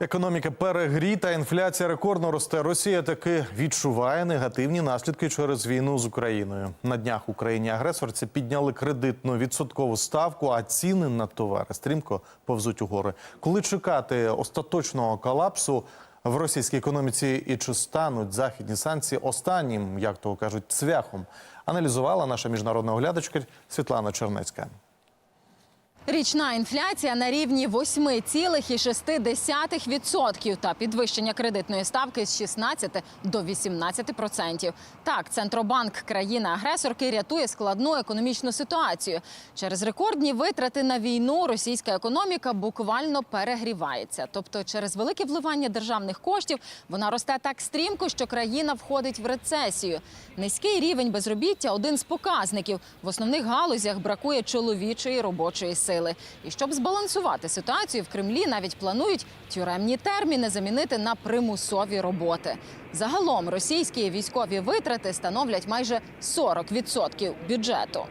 Економіка перегріта, інфляція рекордно росте. Росія таки відчуває негативні наслідки через війну з Україною. На днях Україні агресорці підняли кредитну відсоткову ставку, а ціни на товари стрімко повзуть угори. Коли чекати остаточного колапсу в російській економіці і чи стануть західні санкції останнім, як то кажуть, цвяхом, аналізувала наша міжнародна оглядачка Світлана Чернецька. Річна інфляція на рівні 8,6% та підвищення кредитної ставки з 16 до 18%. Так, Центробанк країни-агресорки рятує складну економічну ситуацію. Через рекордні витрати на війну російська економіка буквально перегрівається. Тобто, через велике вливання державних коштів вона росте так стрімко, що країна входить в рецесію. Низький рівень безробіття один з показників. В основних галузях бракує чоловічої робочої сили. І щоб збалансувати ситуацію, в Кремлі навіть планують тюремні терміни замінити на примусові роботи. Загалом російські військові витрати становлять майже 40% бюджету.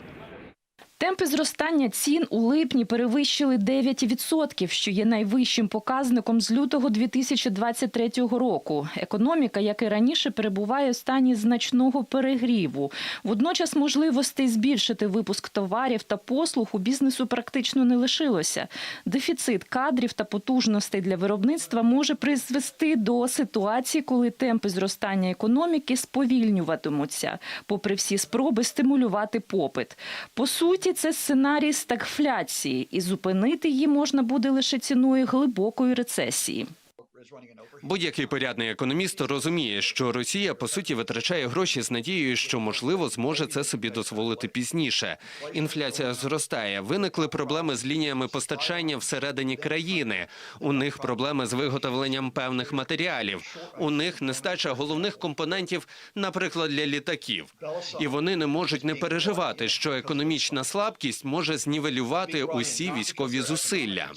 Темпи зростання цін у липні перевищили 9%, що є найвищим показником з лютого 2023 року. Економіка, як і раніше, перебуває в стані значного перегріву. Водночас можливостей збільшити випуск товарів та послуг у бізнесу практично не лишилося. Дефіцит кадрів та потужностей для виробництва може призвести до ситуації, коли темпи зростання економіки сповільнюватимуться, попри всі спроби стимулювати попит. По суті, це сценарій стагфляції, і зупинити її можна буде лише ціною глибокої рецесії. Будь-який порядний економіст розуміє, що Росія по суті витрачає гроші з надією, що можливо зможе це собі дозволити пізніше. Інфляція зростає. Виникли проблеми з лініями постачання всередині країни. У них проблеми з виготовленням певних матеріалів. У них нестача головних компонентів, наприклад, для літаків. І вони не можуть не переживати, що економічна слабкість може знівелювати усі військові зусилля.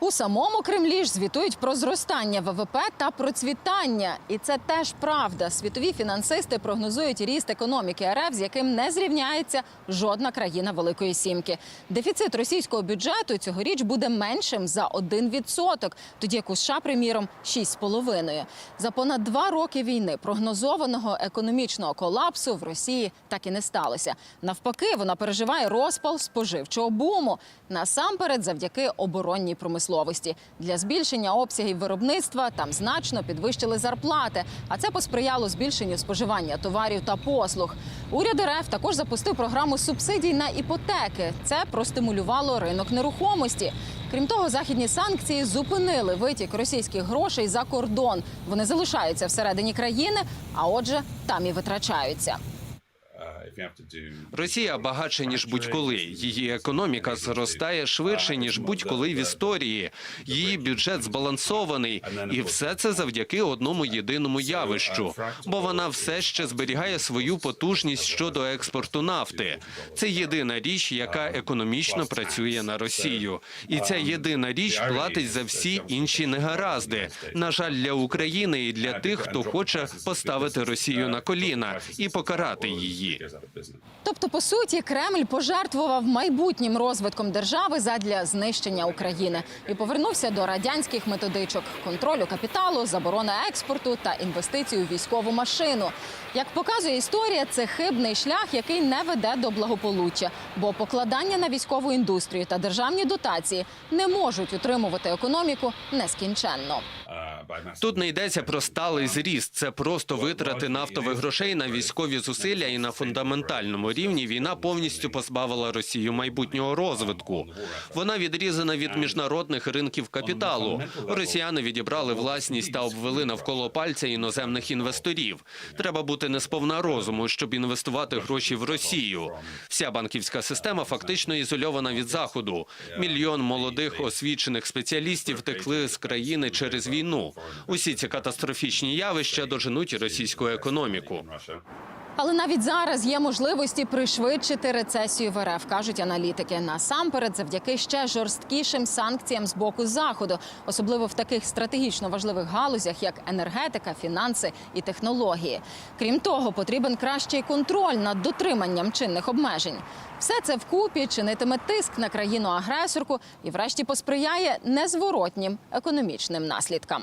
У самому Кремлі ж звітують про зростання ВВП та процвітання. І це теж правда. Світові фінансисти прогнозують ріст економіки РФ, з яким не зрівняється жодна країна Великої Сімки. Дефіцит російського бюджету цьогоріч буде меншим за 1%, тоді як у США, приміром, 6,5%. За понад два роки війни прогнозованого економічного колапсу в Росії так і не сталося. Навпаки, вона переживає розпал споживчого буму. Насамперед, завдяки оборонній промисловості. Для збільшення обсягів виробництва там значно підвищили зарплати, а це посприяло збільшенню споживання товарів та послуг. Уряд РФ також запустив програму субсидій на іпотеки. Це простимулювало ринок нерухомості. Крім того, західні санкції зупинили витік російських грошей за кордон. Вони залишаються всередині країни, а отже, там і витрачаються. Росія багатша ніж будь-коли. Її економіка зростає швидше ніж будь-коли в історії. Її бюджет збалансований, і все це завдяки одному єдиному явищу. Бо вона все ще зберігає свою потужність щодо експорту нафти. Це єдина річ, яка економічно працює на Росію, і ця єдина річ платить за всі інші негаразди. На жаль, для України і для тих, хто хоче поставити Росію на коліна і покарати її. Тобто, по суті, Кремль пожертвував майбутнім розвитком держави задля знищення України і повернувся до радянських методичок контролю капіталу, заборони експорту та інвестицій у військову машину. Як показує історія, це хибний шлях, який не веде до благополуччя, бо покладання на військову індустрію та державні дотації не можуть утримувати економіку нескінченно. Тут не йдеться про сталий зріст. Це просто витрати нафтових грошей на військові зусилля, і на фундаментальному рівні війна повністю позбавила Росію майбутнього розвитку. Вона відрізана від міжнародних ринків капіталу. Росіяни відібрали власність та обвели навколо пальця іноземних інвесторів. Треба бути не сповна розуму, щоб інвестувати гроші в Росію. Вся банківська система фактично ізольована від заходу. Мільйон молодих освічених спеціалістів втекли з країни через війну. Усі ці катастрофічні явища доженуть російську економіку. Але навіть зараз є можливості пришвидшити рецесію в РФ, кажуть аналітики. Насамперед, завдяки ще жорсткішим санкціям з боку заходу, особливо в таких стратегічно важливих галузях, як енергетика, фінанси і технології. Крім того, потрібен кращий контроль над дотриманням чинних обмежень. Все це вкупі чинитиме тиск на країну-агресорку і, врешті, посприяє незворотнім економічним наслідкам.